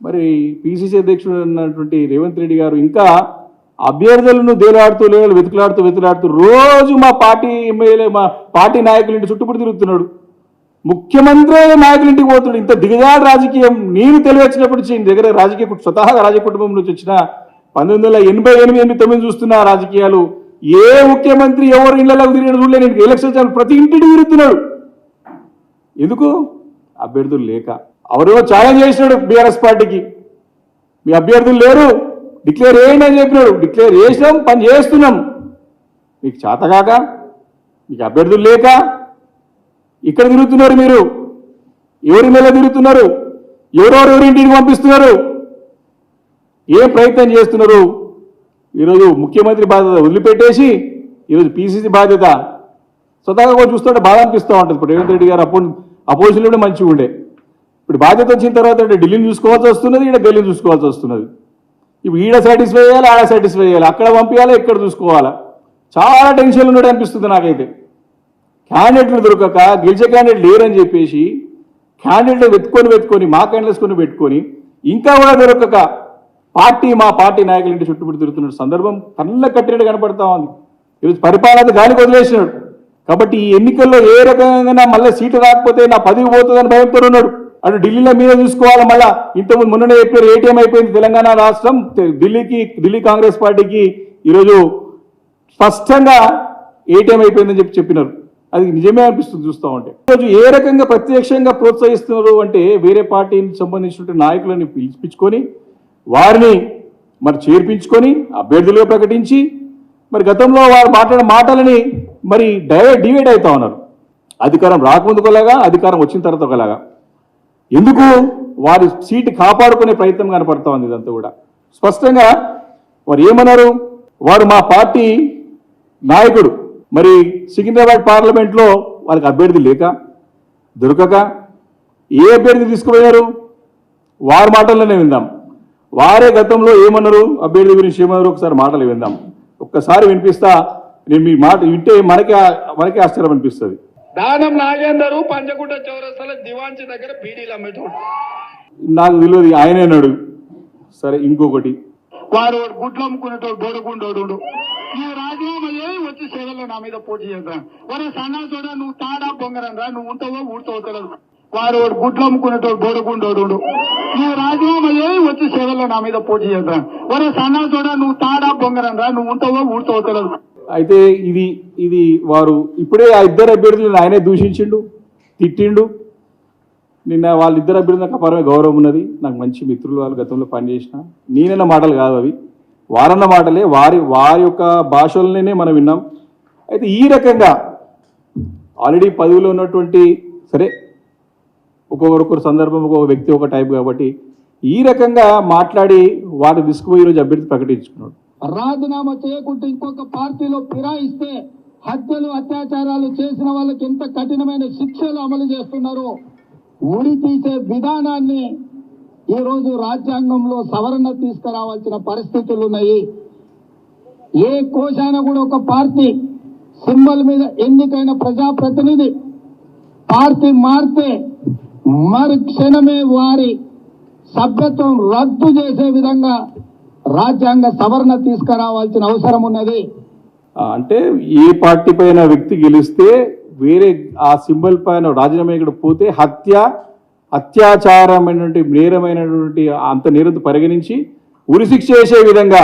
మరి పిసిసి అధ్యక్షుడు అన్నటువంటి రేవంత్ రెడ్డి గారు ఇంకా అభ్యర్థులను దేలాడుతూ లేదు వెతుకులాడుతూ వెతులాడుతూ రోజు మా పార్టీ ఎమ్మెల్యే మా పార్టీ నాయకుల ఇంటి చుట్టుపుడు తిరుగుతున్నాడు. ముఖ్యమంత్రి నాయకుల ఇంటికి పోతున్నాడు. ఇంత దిగజాడు రాజకీయం నేను తెలివచ్చినప్పుడు దగ్గర రాజకీయ స్వతహాగా రాజకీయ కుటుంబం నుంచి వచ్చిన పంతొమ్మిది వందల ఎనభై ఎనిమిది ఎనిమిది తొమ్మిది చూస్తున్న రాజకీయాలు. ఏ ముఖ్యమంత్రి ఎవరు ఇళ్ళలోకి తిరిగిన చూడలే నేను ఎలక్షన్ ప్రతి ఇంటికి తిరుగుతున్నాడు. ఎందుకు? అభ్యర్థులు లేక. ఎవరో ఛాలెంజ్ చేసినాడు బీఆర్ఎస్ పార్టీకి. మీ అభ్యర్థులు లేరు డిక్లేర్ చేయండి అని చెప్పినాడు. డిక్లేర్ చేసినాం పని చేస్తున్నాం. మీకు చేతగాక మీకు అభ్యర్థులు లేక ఇక్కడ తిరుగుతున్నారు మీరు. ఎవరి మీద తిరుగుతున్నారు? ఎవరెవరు ఎవరింటికి పంపిస్తున్నారు? ఏం ప్రయత్నం చేస్తున్నారు? ఈరోజు ముఖ్యమంత్రి బాధ్యత వదిలిపెట్టేసి ఈరోజు పీసీసీ బాధ్యత స్వతహాగా కూడా చూస్తుంటే బాధ అనిపిస్తూ ఉంటుంది. ఇప్పుడు రేవంత్ రెడ్డి గారు అపో అపోజిషన్లో మంచిగా ఉండే. ఇప్పుడు బాధ్యత వచ్చిన తర్వాత అంటే ఢిల్లీని చూసుకోవాల్సి వస్తున్నది ఈడ గల్లీని చూసుకోవాల్సి వస్తున్నది. ఇప్పుడు ఈడ సాటిస్ఫై చేయాలి ఆడ సాటిస్ఫై చేయాలి? అక్కడ పంపించాలి ఇక్కడ చూసుకోవాలా? చాలా టెన్షన్లు ఉన్నట్టు అనిపిస్తుంది నాకైతే. క్యాండిడేట్లు దొరకక గెలిచే క్యాండిడేట్ లేరని చెప్పేసి క్యాండిడేట్ వెతుకొని వెతుకొని మా క్యాండిడేట్స్కొని పెట్టుకొని ఇంకా కూడా దొరకక పార్టీ మా పార్టీ నాయకుల ఇంటి చుట్టుముట్టు తిరుగుతున్న సందర్భం కళ్ళ కట్టినట్టు కనపడతా ఉంది. ఈరోజు పరిపాలన గాలికి వదిలేసినాడు. కాబట్టి ఈ ఎన్నికల్లో ఏ రకంగా మళ్ళీ సీటు రాకపోతే నా పదవి పోతుందని భయంతో ఉన్నాడు. అటు ఢిల్లీలో మీద చూసుకోవాలి మళ్ళా ఇంతకుముందు మొన్ననే చెప్పారు ఏటీఎం అయిపోయింది తెలంగాణ రాష్ట్రం. ఢిల్లీకి ఢిల్లీ కాంగ్రెస్ పార్టీకి ఈరోజు స్పష్టంగా ఏటీఎం అయిపోయిందని చెప్పి చెప్పినారు. అది నిజమే అనిపిస్తుంది చూస్తూ ఉంటే. ఈరోజు ఏ రకంగా ప్రత్యక్షంగా ప్రోత్సహిస్తున్నారు అంటే వేరే పార్టీకి సంబంధించిన నాయకులని పిలిపించుకొని వారిని మరి చేర్పించుకొని అభ్యర్థులుగా ప్రకటించి మరి గతంలో వారు మాట్లాడిన మాటలని మరి డైవర్ట్ డివైడ్ అవుతా ఉన్నారు. అధికారం రాకముందు ఒకలాగా అధికారం వచ్చిన తర్వాత ఒకలాగా. ఎందుకు? వారి సీటు కాపాడుకునే ప్రయత్నం కనపడతా ఉంది ఇదంతా కూడా. స్పష్టంగా వారు ఏమన్నారు? వారు మా పార్టీ నాయకుడు. మరి సికింద్రాబాద్ పార్లమెంట్లో వారికి అభ్యర్థి లేక దొరకక ఏ అభ్యర్థి తీసుకుపోయారు? వారి మాటల్లోనే విందాం. వారే గతంలో ఏమన్నారు? అభ్యర్థి గురించి ఏమన్నారు? ఒకసారి మాటలు విందాం. ఒక్కసారి వినిపిస్తా నేను మీ మాట వింటే మనకే మనకే ఆశ్చర్యం అనిపిస్తుంది. దానం నాగేందరు పంచగుట్ట చౌరస్తాల దివాంచి దగ్గర బీడీలు అమ్మేటోడు నాకు తెలియదు ఆయనే అన్నాడు. సరే ఇంకొకటి. వాడు గుడ్లు అమ్ముకునేటోడు బోడగుండోడు నువ్వు రాజీనామా చేయి వచ్చి సేవల్లో నా మీద పోటీ చేద్దాం ఒరే సన్నా చూడ నువ్వు తాడా బొంగరం రా నువ్వు ఉంటావో ఊడుతావో తెలియదు. వాడు గుడ్లు అమ్ముకునేటోడు బోడగుండోడు నువ్వు రాజీనామా చేయి వచ్చి సేవల్లో నా మీద పోటీ చేద్దాం ఒరే సన్నా చూడ నువ్వు తాడా బొంగరం రా నువ్వు ఉంటావో ఊడుతావో తెలియదు. అయితే ఇది ఇది వారు ఇప్పుడే ఆ ఇద్దరు అభ్యర్థులను ఆయనే దూషించిండు తిట్టిండు. నిన్న వాళ్ళిద్దరు అభ్యర్థులకు అపారమే గౌరవం ఉన్నది. నాకు మంచి మిత్రులు వాళ్ళు గతంలో పనిచేసిన. నేనన్న మాటలు కాదు అవి. వారన్న మాటలే. వారి వారి యొక్క భాషలనే మనం విన్నాం. అయితే ఈ రకంగా ఆల్రెడీ పదవిలో ఉన్నటువంటి సరే ఒక్కొక్కరు సందర్భం ఒక్కొక్క వ్యక్తి ఒక టైప్ కాబట్టి ఈ రకంగా మాట్లాడి వాటి తీసుకుపోయి ఈరోజు అభ్యర్థి ప్రకటించుకున్నాడు. రాజీనామా చేయకుంటే ఇంకొక పార్టీలో ఫిరాయిస్తే హత్యలు అత్యాచారాలు చేసిన వాళ్ళకి ఎంత కఠినమైన శిక్షలు అమలు చేస్తున్నారు? ఉరి తీసే విధానాన్ని ఈ రోజు రాజ్యాంగంలో సవరణ తీసుకురావాల్సిన పరిస్థితులు ఉన్నాయి. ఏ కోశాన కూడా ఒక పార్టీ సింబల్ మీద ఎన్నికైన ప్రజాప్రతినిధి పార్టీ మారితే మరు క్షణమే వారి సభ్యత్వం రద్దు చేసే విధంగా రాజ్యాంగ సవరణ తీసుకురావాల్సిన అవసరం ఉన్నది. అంటే ఏ పార్టీ పైన వ్యక్తి గెలిస్తే వేరే ఆ సింబల్ పైన రాజీనామా ఇక్కడ పోతే హత్య అత్యాచారమైనటువంటి నేరమైనటువంటి అంత నేరంతో పరిగణించి ఉరిశిక్ష చేసే విధంగా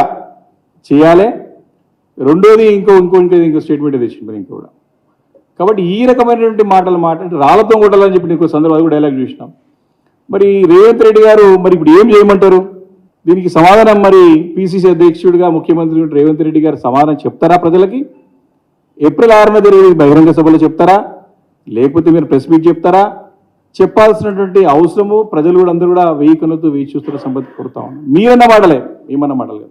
చేయాలి. రెండోది ఇంకో ఇంకో ఇంకో ఇంకో స్టేట్మెంట్ తెచ్చింది మరి ఇంకో కూడా. కాబట్టి ఈ రకమైనటువంటి మాటలు మాట అంటే రాళ్ళతో కొట్టాలని చెప్పి ఇంకో సందర్భం అది కూడా డైలాగ్ చూసినాం. మరి రేవంత్ రెడ్డి గారు మరి ఇప్పుడు ఏం చేయమంటారు? దీనికి సమాధానం మరి పిసిసి అధ్యక్షుడిగా ముఖ్యమంత్రి రేవంత్ రెడ్డి గారు సమాధానం చెప్తారా ప్రజలకి? ఏప్రిల్ ఆరున జరిగే బహిరంగ సభలో చెప్తారా? లేకపోతే మీరు ప్రెస్ మీట్ చెప్తారా? చెప్పాల్సినటువంటి అవసరము ప్రజలు కూడా అందరూ కూడా వెయ్యి కనులతో వేయి చూస్తున్న సంబంధం కోరుతా ఉన్నాం. మీరన్న మాటలే మేమన్న మాటలు.